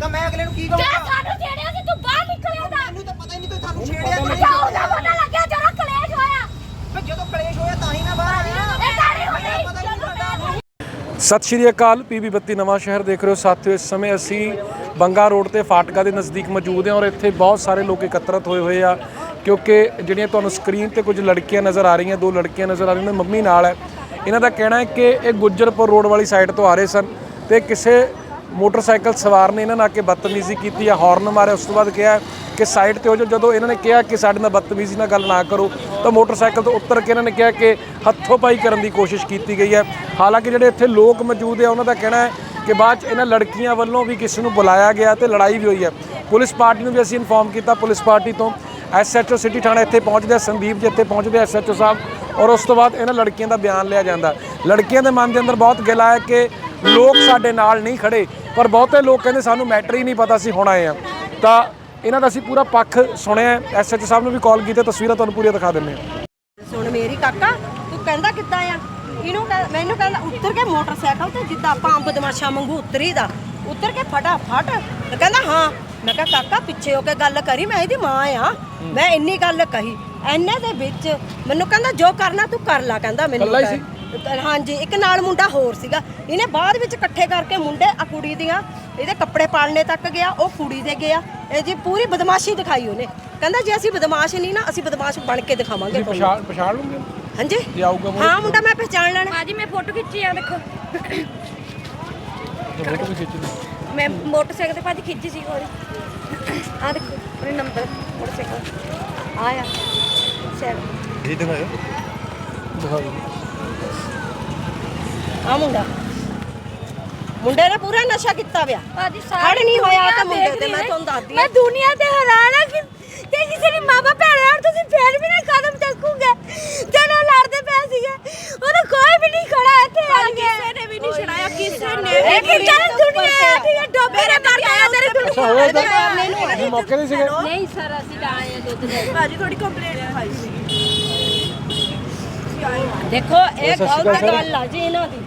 ਤਾਂ ਮੈਂ ਅਗਲੇ ਨੂੰ ਕੀ ਜੇ ਕਹੂੰਗਾ ਸਾਨੂੰ ਛੇੜਿਆ ਸੀ ਤੂੰ ਬਾਹਰ ਨਿਕਲਿਆ ਤਾਂ। ਮੈਨੂੰ ਤਾਂ ਪਤਾ ਹੀ ਨਹੀਂ ਤੁਸੀਂ ਤੁਹਾਨੂੰ ਛੇੜਿਆ ਕਿ ਅੱਛਾ ਉਹਦਾ ਪਤਾ ਲੱਗਿਆ ਜਦੋਂ ਕਲੇਸ਼ ਹੋਇਆ। ਨਹੀਂ ਜਦੋਂ ਕਲੇਸ਼ ਹੋਇਆ ਤਾਂ ਹੀ ਮੈਂ ਬਾਹਰ ਆਇਆ ਇਹ ਸਾਰੀ ਮੈਨੂੰ ਹੁੰਦੀ ਪਤਾ ਹੀ ਨਹੀਂ ਮੈਂ ਸਤਿ ਸ਼੍ਰੀ ਅਕਾਲ ਪੀਬੀ ਬੱਤੀ ਨਵਾਂ ਸ਼ਹਿਰ ਦੇਖ ਰਹੇ ਹੋ। ਸਾਥੀਓ ਇਸ ਸਮੇਂ ਅਸੀਂ ਬੰਗਾ ਰੋਡ ਤੇ ਫਾਟਕਾ ਦੇ ਨਜ਼ਦੀਕ ਮੌਜੂਦ ਹਾਂ ਔਰ ਇੱਥੇ ਬਹੁਤ ਸਾਰੇ ਲੋਕ ਇਕੱਤਰਤ ਹੋਏ ਹੋਏ ਆ ਕਿਉਂਕਿ ਜਿਹੜੀਆਂ ਤੁਹਾਨੂੰ ਸਕਰੀਨ ਤੇ ਕੁਝ ਲੜਕੀਆਂ ਨਜ਼ਰ ਆ ਰਹੀਆਂ ਦੋ ਲੜਕੀਆਂ ਨਜ਼ਰ ਆ ਰਹੀਆਂ ਨੇ ਮੰਮੀ ਨਾਲ ਹੈ। ਇਹਨਾਂ ਦਾ ਕਹਿਣਾ ਹੈ ਕਿ ਇਹ ਗੁੱਜਰਪੁਰ ਰੋਡ ਵਾਲੀ ਸਾਈਡ ਤੋਂ ਆ ਰਹੇ ਸਨ ਤੇ ਕਿਸੇ ਮੋਟਰਸਾਈਕਲ ਸਵਾਰ ਨੇ ਇਹਨਾਂ ਨਾਲ ਆ ਕੇ ਬਦਤਮੀਜ਼ੀ ਕੀਤੀ ਹੈ ਹਾਰਨ ਮਾਰਿਆ ਉਸ ਤੋਂ ਬਾਅਦ ਕਿਹਾ ਕਿ ਸਾਈਡ ਤੇ ਹੋ ਜਾਓ। ਜਦੋਂ ਇਹਨਾਂ ਨੇ ਕਿਹਾ ਕਿ ਸਾਡੇ ਨਾਲ ਬਦਤਮੀਜ਼ੀ ਨਾਲ ਗੱਲ ਨਾ ਕਰੋ ਤਾਂ ਮੋਟਰਸਾਈਕਲ ਤੋਂ ਉੱਤਰ ਕੇ ਇਹਨਾਂ ਨੇ ਕਿਹਾ ਕਿ ਹੱਥੋਂ ਪਾਈ ਕਰਨ ਦੀ ਕੋਸ਼ਿਸ਼ ਕੀਤੀ ਗਈ ਹੈ। ਹਾਲਾਂਕਿ ਜਿਹੜੇ ਇੱਥੇ ਲੋਕ ਮੌਜੂਦ ਹੈ ਉਹਨਾਂ ਦਾ ਕਹਿਣਾ ਹੈ ਕਿ ਬਾਅਦ ਚ ਇਹਨਾਂ ਲੜਕੀਆਂ ਵੱਲੋਂ ਵੀ ਕਿਸੇ ਨੂੰ ਬੁਲਾਇਆ ਗਿਆ ਤੇ ਲੜਾਈ ਵੀ ਹੋਈ ਹੈ। ਪੁਲਿਸ ਪਾਰਟੀ ਨੂੰ ਵੀ ਅਸੀਂ ਇਨਫੋਰਮ ਕੀਤਾ ਪੁਲਿਸ ਪਾਰਟੀ ਤੋਂ ਐਸਐਚਓ ਸਿਟੀ ਥਾਣਾ ਇੱਥੇ ਪਹੁੰਚਦੇ ਆ, ਸੰਦੀਪ ਜੀ ਇੱਥੇ ਪਹੁੰਚਦੇ ਐਸਐਚਓ ਸਾਹਿਬ ਔਰ ਉਸ ਤੋਂ ਬਾਅਦ ਇਹਨਾਂ ਲੜਕੀਆਂ ਦਾ ਬਿਆਨ ਲਿਆ ਜਾਂਦਾ। ਲੜਕੀਆਂ ਦੇ ਮਨ ਦੇ ਅੰਦਰ ਬਹੁਤ ਗਿਲਾ ਹੈ ਕਿ ਲੋਕ ਸਾਡੇ ਨਾਲ ਨਹੀਂ ਖੜੇ। ਪਰ ਬਹੁਤੇ ਲੋਕ ਕਹਿੰਦੇ ਸਾਨੂੰ ਮੈਟਰ ਹੀ ਨਹੀਂ ਪਤਾ ਸੀ ਹੁਣ ਆਏ ਆ ਤਾਂ ਇਹਨਾਂ ਦਾ ਅਸੀਂ ਪੂਰਾ ਪੱਖ ਸੁਣਿਆ ਐਸਐਚਓ ਸਾਹਿਬ ਨੂੰ ਵੀ ਕਾਲ ਕੀਤੀ ਤਸਵੀਰਾਂ ਤੁਹਾਨੂੰ ਪੂਰੀਆਂ ਦਿਖਾ ਦਿੰਦੇ ਹਾਂ। ਸੁਣ ਮੇਰੀ ਕਾਕਾ ਤੂੰ ਕਹਿੰਦਾ ਕਿੱਦਾਂ ਆ? ਇਹਨੂੰ ਮੈਨੂੰ ਕਹਿੰਦਾ ਉੱਤਰ ਕੇ ਮੋਟਰਸਾਈਕਲ ਤੇ ਜਿੱਦਾਂ ਆਪਾਂ ਅੰਬ ਦਮਾਸ਼ਾ ਵਾਂਗੂ ਉਤਰੀਦਾ। ਉੱਤਰ ਕੇ ਫਟਾਫਟ ਤੇ ਕਹਿੰਦਾ ਹਾਂ। ਮੈਂ ਕਿਹਾ ਕਾਕਾ ਪਿੱਛੇ ਹੋ ਕੇ ਗੱਲ ਕਰੀ ਮੈਂ ਇਹਦੀ ਮਾਂ ਆ। ਮੈਂ ਇੰਨੀ ਗੱਲ ਕਹੀ। ਐਨੇ ਦੇ ਵਿੱਚ ਮੈਨੂੰ ਕਹਿੰਦਾ ਜੋ ਕਰਨਾ ਤੂੰ ਕਰ ਲੈ। ਕਹਿੰਦਾ ਮੈਨੂੰ ਹੀ ਹਾਂਜੀ ਇੱਕ ਨਾਲ ਮੁੰਡਾ ਹੋਰ ਸੀਗਾ। ਇਹਨੇ ਬਾਅਦ ਵਿੱਚ ਇਕੱਠੇ ਕਰਕੇ ਮੁੰਡੇ ਆ ਕੁੜੀ ਦੀਆਂ ਇਹਦੇ ਕੱਪੜੇ ਪਾਲਣੇ ਤੱਕ ਗਿਆ ਉਹ ਕੁੜੀ ਦੇ ਗਿਆ। ਇਹ ਜੀ ਪੂਰੀ ਬਦਮਾਸ਼ੀ ਦਿਖਾਈ ਉਹਨੇ। ਕਹਿੰਦਾ ਜੇ ਅਸੀਂ ਬਦਮਾਸ਼ ਨਹੀਂ ਨਾ ਅਸੀਂ ਬਦਮਾਸ਼ ਬਣ ਕੇ ਦਿਖਾਵਾਂਗੇ ਤੁਹਾਨੂੰ। ਪਛਾਣ ਪਛਾਣ ਲੂੰਗੇ ਹਾਂਜੀ। ਜੇ ਆਊਗਾ। ਹਾਂ ਮੁੰਡਾ ਮੈਂ ਪਹਿਚਾਣ ਲੈਣਾ। ਬਾਜੀ ਮੈਂ ਫੋਟੋ ਖਿੱਚੀ ਆ ਦੇਖੋ। ਜੇ ਫੋਟੋ ਵੀ ਖਿੱਚ ਲਈ। ਮੈਂ ਮੋਟਰਸਾਈਕਲ ਤੇ ਭਾਜੀ ਖਿੱਚੀ ਸੀ ਉਹਦੀ। ਆ ਦੇਖੋ ਉਹਨੇ ਨੰਬਰ ਮੋਟਰਸਾਈਕਲ। ਆਇਆ ਸੈਵਨ ਦਿਖਾ ਦਿਓ। ਆ ਮੁੰਡਾ। ਮੁੰਡੇ ਨੇ ਪੂਰਾ ਨਸ਼ਾ ਕੀਤਾ ਵਿਆ ਭਾਜੀ ਖੜ ਨਹੀਂ ਹੋਇਆ ਦੁਨੀਆ ਤਾਂ ਮੁੰਡੇ ਤੇ, ਮੈਂ ਹੈ। ਤੁਹਾਨੂੰ ਦੱਸਦੀ ਮੈਂ ਹਾਂ। ਦੁਨੀਆ ਤੇ ਹੈਰਾਨ ਆ ਕਿ ਕਿ ਕਿਸੇ ਦੀ ਮਾਂ ਬਾਪ ਭੈਣ ਨਾਲ ਤੁਸੀਂ ਫੇਰ ਵੀ ਨਾ ਕਦਮ ਚੱਕੋਗੇ। ਜਦੋਂ ਲੜਦੇ ਪਏ ਸੀਗੇ ਉਹਦਾ ਕੋਈ ਵੀ ਨਹੀਂ ਖੜਾ ਇੱਥੇ ਆ ਕੇ। ਕਿਸੇ ਨੇ ਵੀ ਨਹੀਂ ਛੜਾਇਆ ਕਿਸੇ ਨੇ ਵੀ ਇਹ ਕਿਹੜਾ ਦੁਨੀਆ ਹੈ ਠੀਕ ਹੈ ਡੋਬੇ ਨੇ ਕਰ ਆਇਆ ਤੇਰੀ ਅਸੀਂ ਮੌਕੇ ਤੇ ਸੀਗੇ? ਨਹੀਂ ਸਰ ਅਸੀਂ ਤਾਂ ਆਏ ਦੁੱਧ ਦੇ। ਭਾਜੀ ਥੋੜੀ ਕੰਪਲੇਂਟ ਲਿਖਾਈ ਸੀ ਦੇਖੋ ਇਹ ਗਲਤ ਗੱਲ ਆ ਜੀ ਇਹਨਾਂ ਦੀ।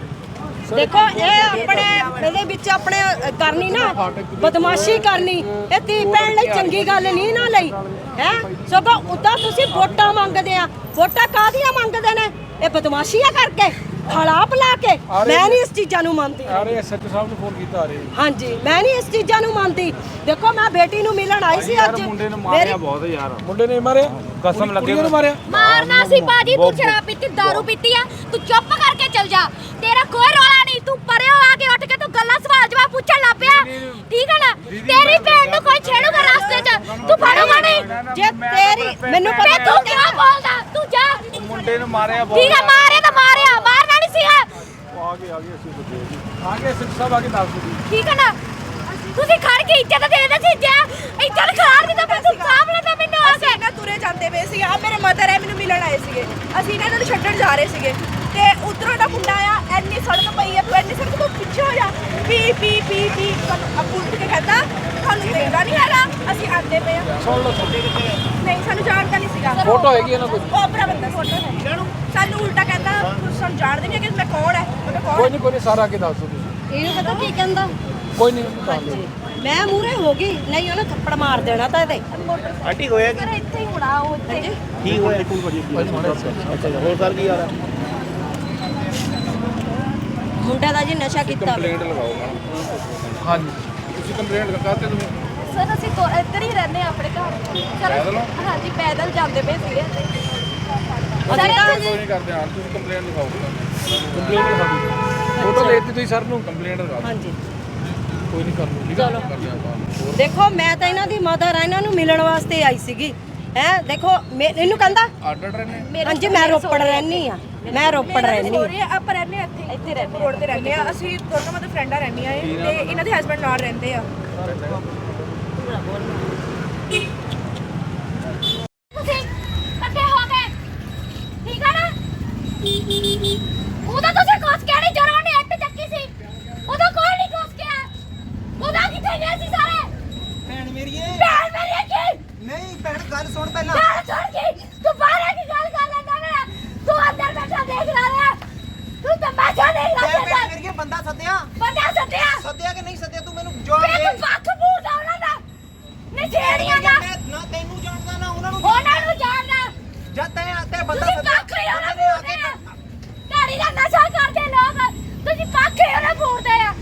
ਦੇਖੋ ਇਹ ਆਪਣੇ ਇਹਦੇ ਵਿੱਚ ਆਪਣੇ ਕਰਨੀ ਨਾ ਬਦਮਾਸ਼ੀ ਕਰਨੀ। ਇਹ ਧੀ ਭੈਣ ਲਈ ਚੰਗੀ ਗੱਲ ਨਹੀਂ ਨਾ ਲਈ ਹੈ? ਸਗੋਂ ਉਦਾਂ ਤੁਸੀਂ ਵੋਟਾਂ ਮੰਗਦੇ ਆ। ਵੋਟਾਂ ਕਾਹਦੀਆਂ ਮੰਗਦੇ ਨੇ? ਇਹ ਬਦਮਾਸ਼ੀਆਂ ਕਰਕੇ। ਖਲਾਪ ਲਾ ਕੇ ਮੈਂ ਨਹੀਂ ਇਸ ਚੀਜ਼ਾਂ ਨੂੰ ਮੰਨਦੀ। ਆ ਰਹੇ ਐਸਐਚਓ ਸਾਹਿਬ ਨੂੰ ਫੋਨ ਕੀਤਾ ਆ ਰਹੇ ਹਾਂਜੀ ਮੈਂ ਨਹੀਂ ਇਸ ਚੀਜ਼ਾਂ ਨੂੰ ਮੰਨਦੀ। ਦੇਖੋ ਮੈਂ ਬੇਟੀ ਨੂੰ ਮਿਲਣ ਆਈ ਸੀ ਅੱਜ। ਮੁੰਡੇ ਨੂੰ ਮੇਰੀ- ਮਾਰਿਆ ਬਹੁਤ ਯਾਰ। ਮੁੰਡੇ ਨੇ ਮਾਰਿਆ? ਕਸਮ ਲੱਗੇ ਨੂੰ ਮਾਰਿਆ? ਮਾਰਨਾ ਸੀ ਬਾਜੀ ਤੂੰ ਸ਼ਰਾਬ ਪੀਤੀ दारू ਪੀਤੀ ਆ। ਤੂੰ ਚੁੱਪ ਕਰਕੇ ਚਲ ਜਾ। ਤੇਰਾ ਕੋਈ ਰੋਲਾ ਨਹੀਂ ਤੂੰ ਪਰੇ ਹੋ ਆ ਕੇ ਉੱਠ ਕੇ ਤੂੰ ਗੱਲਾਂ ਸਵਾਲ ਜਵਾਬ ਪੁੱਛਣ ਲੱਗ ਪਿਆ। ਠੀਕ ਹੈ ਨਾ? ਤੇਰੀ ਭੈਣ ਨੂੰ ਕੋਈ ਛੇੜੂਗਾ ਰਸਤੇ 'ਚ? ਤੂੰ ਫੜੂਗਾ ਨਹੀਂ? ਜੇ ਤੇਰੀ ਮੈਨੂੰ ਪਤਾ ਤੂੰ ਕਿਉਂ ਬੋਲਦਾ? ਤੂੰ ਜਾ। ਮੁੰਡੇ ਨੂੰ ਮਾਰਿਆ ਬਹੁਤ ਠੀਕ ਹੈ ਮਾਰੇ ਤਾਂ ਮਾਰਿਆ ਮਾਰਨਾ ਨਹੀਂ ਸੀਗਾ ਅਸੀਂ ਜੀ ਸਾਹਿਬ ਦੱਸ ਦਿਓ ਠੀਕ ਹੈ ਨਾ? ਤੁਸੀਂ ਖੜ ਕੇ ਇੱਜ਼ਤ ਦੇ ਦੇ ਸੀ ਜੇ ਇੱਜ਼ਤ ਖਰਾਬ ਨਹੀਂ ਤਾਂ ਫਿਰ ਤੂੰ ਸਾਂਭ ਲੈਂਦਾ ਮੈਨੂੰ ਆ ਕੇ। ਨਾ ਤੁਰੇ ਜਾਂਦੇ ਪਏ ਸੀ ਆ ਮੇਰੇ ਮਦਰ ਹੈ ਮੈਨੂੰ ਮਿਲਣ ਆਏ ਸੀਗੇ। ਅਸੀਂ ਇਹਨਾਂ ਨੂੰ ਛੱਡਣ ਜਾ ਰਹੇ ਸੀਗੇ। ਤੇ ਉਧਰੋਂ ਦਾ ਮੁੰਡਾ ਆ ਐਨੀ ਸੜਕ ਪਈ ਆ ਤੂੰ ਐਨੀ ਸੜਕ ਤੋਂ ਪਿੱਛੇ ਹੋ ਜਾ। ਪੀ ਪੀ ਪੀ ਪੀ ਅਪੂ ਉੱਠ ਕੇ ਕਹਿੰਦਾ ਤੁਹਾਨੂੰ ਦੇਖਦਾ ਨਹੀਂ ਹੈਗਾ ਅਸੀਂ ਆਂਦੇ ਪਏ ਆ। ਸੁਣ ਲਓ ਸੁਣ ਨਹੀਂ ਸਾਨੂੰ ਜਾਣਦਾ ਨਹੀਂ ਸੀਗਾ। ਫੋਟੋ ਹੈਗੀ ਇਹਨਾਂ ਕੋਲ ਉਹ ਆਪਣਾ ਬੰਦਾ ਫੋਟੋ ਹੈ ਸਾਨੂੰ ਉਲਟਾ ਸਾਨੂੰ ਜਾਣਦੇ ਨਹੀਂ ਕਿ ਮੈਂ ਕੌਣ ਹੈ ਮੈਂ ਕਿਹਾ ਕੋਈ ਕੌਣ ਨਹੀਂ ਕੋਈ ਨਹੀਂ ਸਾਰਾ ਆ ਕੇ ਦੱਸ ਦਿਓ ਤੁਸੀਂ। ਇਹਨੂੰ ਪਤਾ ਕੀ ਕਹਿੰਦਾ? ਕੋਈ ਨਹੀਂ ਦਿਓ। ਮੈਂ ਮੂਰੇ ਹੋ ਗਈ ਨਹੀਂ ਉਹਨੇ ਥੱਪੜ ਮਾਰ ਦੇਣਾ ਤਾਂ ਇਹਦੇ। ਆਂਟੀ ਹੋਇਆ ਕੀ? ਇੱਥੇ ਹੀ ਹੋਣਾ ਉਹ ਇੱਥੇ। ਕੀ ਹੋਇਆ? ਅੱਛਾ ਹੋਰ ਕਰ ਕੀ ਯਾਰ ਮੁੰਡਾ ਦਾ ਜੀ ਨਸ਼ਾ ਕੀਤਾ। ਕੰਪਲੇਂਟ ਲਗਾਓ ਮੈਡਮ। ਹਾਂਜੀ। ਤੁਸੀਂ ਕੰਪਲੇਂਟ ਲਗਾਤੇ ਤੁਸੀਂ? ਸਰ ਅਸੀਂ ਤੋਂ ਇੱਧਰ ਹੀ ਰਹਿੰਦੇ ਆ ਆਪਣੇ ਘਰ। ਸਰ ਹਾਂਜੀ ਪੈਦਲ ਜਾਂਦੇ ਪਏ ਸੀਗੇ। ਅਸੀਂ ਤਾਂ ਕੋਈ ਨਹੀਂ ਕਰਦੇ ਹਾਂ ਤੁਸੀਂ ਕੰਪਲੇਂਟ ਲਗਾਓ ਕੰਪਲੇਂਟ ਲਿਖਾ ਦਿਓ ਫੋਟੋ ਦੇ ਦਿੱਤੀ ਤੁਸੀਂ ਸਰ ਨੂੰ? ਕੰਪਲੇਂਟ ਲਗਾਓ ਹਾਂਜੀ। ਕੋਈ ਨਹੀਂ ਕਰ ਲਓ ਠੀਕ ਹੈ ਕਰਦੇ ਆਪਾਂ। ਹੋਰ? ਦੇਖੋ ਮੈਂ ਤਾਂ ਇਹਨਾਂ ਦੀ ਮਦਰ ਆ ਇਹਨਾਂ ਨੂੰ ਮਿਲਣ ਵਾਸਤੇ ਆਈ ਸੀਗੀ। ਹੈ ਦੇਖੋ ਇਹਨੂੰ ਕਹਿੰਦਾ? ਆਰਡਰ ਰਹਿਣੇ ਹਾਂਜੀ ਮੈਂ ਰੋਪੜ ਰਹਿਣੀ ਆ ਮੈਂ ਰੋਪੜ ਰਹਿਣੀ ਸੋਰੀ ਆਪਾਂ ਰਹਿੰਦੇ ਆ ਇੱਥੇ। ਇੱਥੇ ਰਹਿੰਦੇ ਰੋਡ ਤੇ ਰਹਿੰਦੇ ਆ ਅਸੀਂ ਦੋਨੋਂ ਮਤਲਬ ਫਰੈਂਡਾਂ ਰਹਿੰਦੀਆਂ ਤੇ ਇਹਨਾਂ ਦੇ ਹਸਬੰਡ ਨਾਲ ਰਹਿੰਦੇ ਆ। ਸੱਦਿਆ? ਬੰਦਾ ਸੱਦਿਆ? ਸੱਦਿਆ ਕਿ ਨਹੀਂ ਸੱਦਿਆ? ਤੂੰ ਮੈਨੂੰ ਜਵਾਬ ਦੇ ਤੂੰ ਪੱਖ ਬੂਟ ਉਹਨਾਂ ਦਾ। ਨਸ਼ੇੜੀਆਂ ਦਾ। ਨਾ ਤੈਨੂੰ ਜਾਣਦਾ ਨਾ ਉਹਨਾਂ ਨੂੰ ਉਹਨਾਂ ਨੂੰ ਜਾਣਦਾ। ਜਦ ਤੈਂ ਆਤੇ ਬੰਦਾ ਸੱਦਿਆ? ਪੱਖ ਹੀ ਉਹਨਾਂ ਬੂਟਦੇ ਆ ਢਾੜੀ ਦਾ ਨਸ਼ਾ ਕਰਦੇ ਲੋਕ। ਤੁਸੀਂ ਪੱਖ ਹੀ ਉਹਨਾਂ ਬੂਟਦੇ ਆ।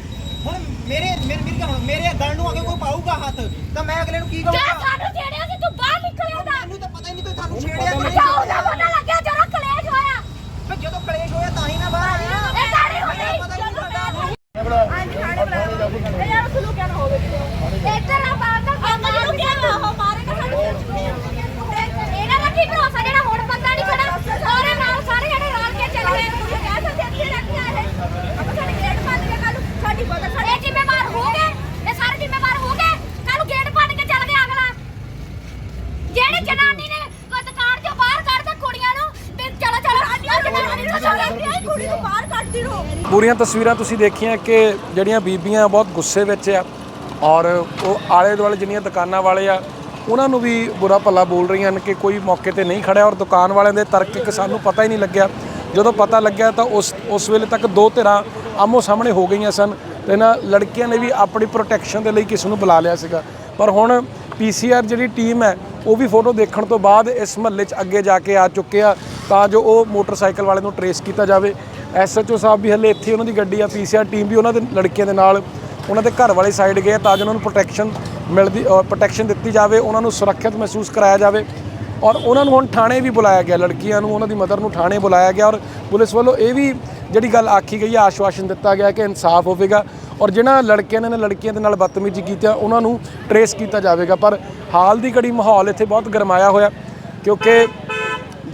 ਹੁਣ ਮੇਰੇ ਮੇਰੇ ਮੇਰੇ ਕਹਾਂ ਮੇਰੇ ਦਲ ਨੂੰ ਅੱਗੇ ਕੋਈ ਪਾਊਗਾ ਹੱਥ ਤਾਂ ਮੈਂ ਅਗਲੇ ਨੂੰ ਕੀ ਕਹਾਂਗਾ? ਸਾਨੂੰ ਛੇੜਿਆ ਸੀ ਤੂੰ ਬਾਹਰ ਨਿਕਲਿਆ ਦਾ ਮੈਨੂੰ ਤਾਂ ਪਤਾ ਹੀ ਨਹੀਂ ਤੂੰ ਸਾਨੂੰ ਛੇੜਿਆ ਕਿ ਨਹੀਂ Hey, ਪੂਰੀਆਂ ਤਸਵੀਰਾਂ ਤੁਸੀਂ ਦੇਖੀਆਂ ਕਿ ਜਿਹੜੀਆਂ ਬੀਬੀਆਂ ਬਹੁਤ ਗੁੱਸੇ ਵਿੱਚ ਆ ਔਰ ਉਹ ਆਲੇ ਦੁਆਲੇ ਜਿੰਨੀਆਂ ਦੁਕਾਨਾਂ ਵਾਲੇ ਆ, ਉਹਨਾਂ ਨੂੰ ਵੀ ਬੁਰਾ ਭਲਾ ਬੋਲ ਰਹੀਆਂ ਹਨ ਕਿ ਕੋਈ ਮੌਕੇ ਤੇ ਨਹੀਂ ਖੜਿਆ ਔਰ ਦੁਕਾਨ ਵਾਲਿਆਂ ਦੇ ਤਰਕ ਕਿ ਸਾਨੂੰ ਪਤਾ ਹੀ ਨਹੀਂ ਲੱਗਿਆ। ਜਦੋਂ ਪਤਾ ਲੱਗਿਆ ਤਾਂ ਉਸ ਉਸ ਵੇਲੇ ਤੱਕ ਦੋ ਧਿਰਾਂ ਆਮੋ ਸਾਹਮਣੇ ਹੋ ਗਈਆਂ ਸਨ ਤੇ ਇਹਨਾਂ ਲੜਕੀਆਂ ਨੇ ਵੀ ਆਪਣੀ ਪ੍ਰੋਟੈਕਸ਼ਨ ਦੇ ਲਈ ਕਿਸ ਨੂੰ ਬੁਲਾ ਲਿਆ ਸੀਗਾ। ਪਰ ਹੁਣ ਪੀਸੀਆਰ ਜਿਹੜੀ ਟੀਮ ਹੈ, ਉਹ ਵੀ ਫੋਟੋ ਦੇਖਣ ਤੋਂ ਬਾਅਦ ਇਸ ਮਹੱਲੇ 'ਚ ਅੱਗੇ ਜਾ ਕੇ ਆ ਚੁੱਕੇ ਆ ਤਾਂ ਜੋ ਉਹ ਮੋਟਰਸਾਈਕਲ ਵਾਲੇ ਨੂੰ ਟਰੇਸ ਕੀਤਾ ਜਾਵੇ। ਐਸਐਚਓ ਸਾਹਿਬ ਵੀ ਹਲੇ ਇੱਥੇ ਉਹਨਾਂ ਦੀ ਗੱਡੀ ਆ, ਪੀਸੀਆਰ ਟੀਮ ਵੀ ਉਹਨਾਂ ਦੇ ਲੜਕੀਆਂ ਦੇ ਨਾਲ ਉਹਨਾਂ ਦੇ ਘਰ ਵਾਲੇ ਸਾਈਡ ਗਏ ਆ ਤਾਂ ਜੋ ਉਹਨਾਂ ਨੂੰ ਪ੍ਰੋਟੈਕਸ਼ਨ ਮਿਲਦੀ ਪ੍ਰੋਟੈਕਸ਼ਨ ਦਿੱਤੀ ਜਾਵੇ, ਉਹਨਾਂ ਨੂੰ ਸੁਰੱਖਿਅਤ ਮਹਿਸੂਸ ਕਰਾਇਆ ਜਾਵੇ। ਔਰ ਉਹਨਾਂ ਨੂੰ ਹੁਣ ਥਾਣੇ ਵੀ ਬੁਲਾਇਆ ਗਿਆ, ਲੜਕੀਆਂ ਨੂੰ, ਉਹਨਾਂ ਦੀ ਮਦਰ ਨੂੰ ਥਾਣੇ ਬੁਲਾਇਆ ਗਿਆ ਔਰ ਪੁਲਿਸ ਵੱਲੋਂ ਇਹ ਵੀ ਜਿਹੜੀ ਗੱਲ ਆਖੀ ਗਈ ਹੈ ਆਸ਼ਵਾਸਨ ਦਿੱਤਾ ਗਿਆ ਕਿ ਇਨਸਾਫ ਹੋਵੇਗਾ ਔਰ ਜਿਹਨਾਂ ਲੜਕਿਆਂ ਨੇ ਲੜਕੀਆਂ ਦੇ ਨਾਲ ਬਦਤਮੀਜ਼ੀ ਕੀਤੀ ਉਹਨਾਂ ਨੂੰ ਟਰੇਸ ਕੀਤਾ ਜਾਵੇਗਾ। ਪਰ ਹਾਲ ਦੀ ਘੜੀ ਮਾਹੌਲ ਇੱਥੇ ਬਹੁਤ ਗਰਮਾਇਆ ਹੋਇਆ, ਕਿਉਂਕਿ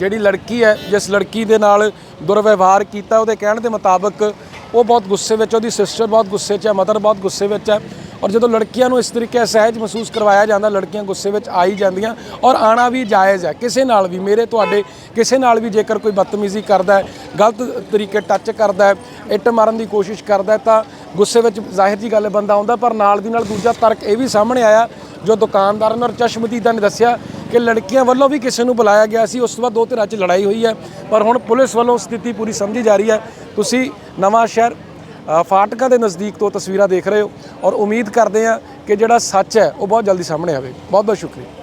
ਜਿਹੜੀ ਲੜਕੀ ਹੈ, ਜਿਸ ਲੜਕੀ ਦੇ ਨਾਲ ਦੁਰਵਿਵਹਾਰ ਕੀਤਾ, ਉਹਦੇ ਕਹਿਣ ਦੇ ਮੁਤਾਬਕ ਉਹ ਬਹੁਤ ਗੁੱਸੇ ਵਿੱਚ ਉਹਦੀ ਸਿਸਟਰ ਬਹੁਤ ਗੁੱਸੇ 'ਚ ਹੈ ਮਦਰ ਬਹੁਤ ਗੁੱਸੇ ਵਿੱਚ ਹੈ ਔਰ ਜਦੋਂ ਲੜਕੀਆਂ ਨੂੰ ਇਸ ਤਰੀਕੇ ਸਹਿਜ ਮਹਿਸੂਸ ਕਰਵਾਇਆ ਜਾਂਦਾ, ਲੜਕੀਆਂ ਗੁੱਸੇ ਵਿੱਚ ਆਈ ਜਾਂਦੀਆਂ ਔਰ ਆਣਾ ਵੀ ਜਾਇਜ਼ ਹੈ। ਕਿਸੇ ਨਾਲ ਵੀ, ਮੇਰੇ ਤੁਹਾਡੇ ਕਿਸੇ ਨਾਲ ਵੀ ਜੇਕਰ ਕੋਈ ਬਦਤਮੀਜ਼ੀ ਕਰਦਾ ਹੈ, ਗਲਤ ਤਰੀਕੇ ਟੱਚ ਕਰਦਾ ਹੈ, ਇੱਟ ਮਾਰਨ ਦੀ ਕੋਸ਼ਿਸ਼ ਕਰਦਾ ਹੈ ਤਾਂ ਗੁੱਸੇ ਵਿੱਚ ਜ਼ਾਹਿਰ ਜੀ ਗੱਲ ਬੰਦਾ ਆਉਂਦਾ ਪਰ ਨਾਲ ਦੀ ਨਾਲ ਦੂਜਾ ਤਰਕ ਇਹ ਵੀ ਸਾਹਮਣੇ ਆਇਆ, ਜੋ ਦੁਕਾਨਦਾਰ ਨੇ ਔਰ ਚਸ਼ਮਦੀਦਾਂ ਨੇ ਦੱਸਿਆ ਕਿ ਲੜਕੀਆਂ ਵੱਲੋਂ ਵੀ ਕਿਸੇ ਨੂੰ ਬੁਲਾਇਆ ਗਿਆ ਸੀ। ਉਸ ਤੋਂ ਬਾਅਦ ਦੋ ਧਿਰਾਂ 'ਚ ਲੜਾਈ ਹੋਈ ਹੈ। ਪਰ ਹੁਣ ਪੁਲਿਸ ਵੱਲੋਂ ਸਥਿਤੀ ਪੂਰੀ ਸਮਝੀ ਜਾ ਰਹੀ ਹੈ। ਤੁਸੀਂ ਨਵਾਂ ਸ਼ਹਿਰ ਅ, ਫਾਟਕਾਂ ਦੇ ਨਜ਼ਦੀਕ ਤੋਂ ਤਸਵੀਰਾਂ ਦੇਖ ਰਹੇ ਹੋ ਔਰ ਉਮੀਦ ਕਰਦੇ ਹਾਂ ਕਿ ਜਿਹੜਾ ਸੱਚ ਹੈ ਉਹ ਬਹੁਤ ਜਲਦੀ ਸਾਹਮਣੇ ਆਵੇ। ਬਹੁਤ ਬਹੁਤ ਸ਼ੁਕਰੀਆ।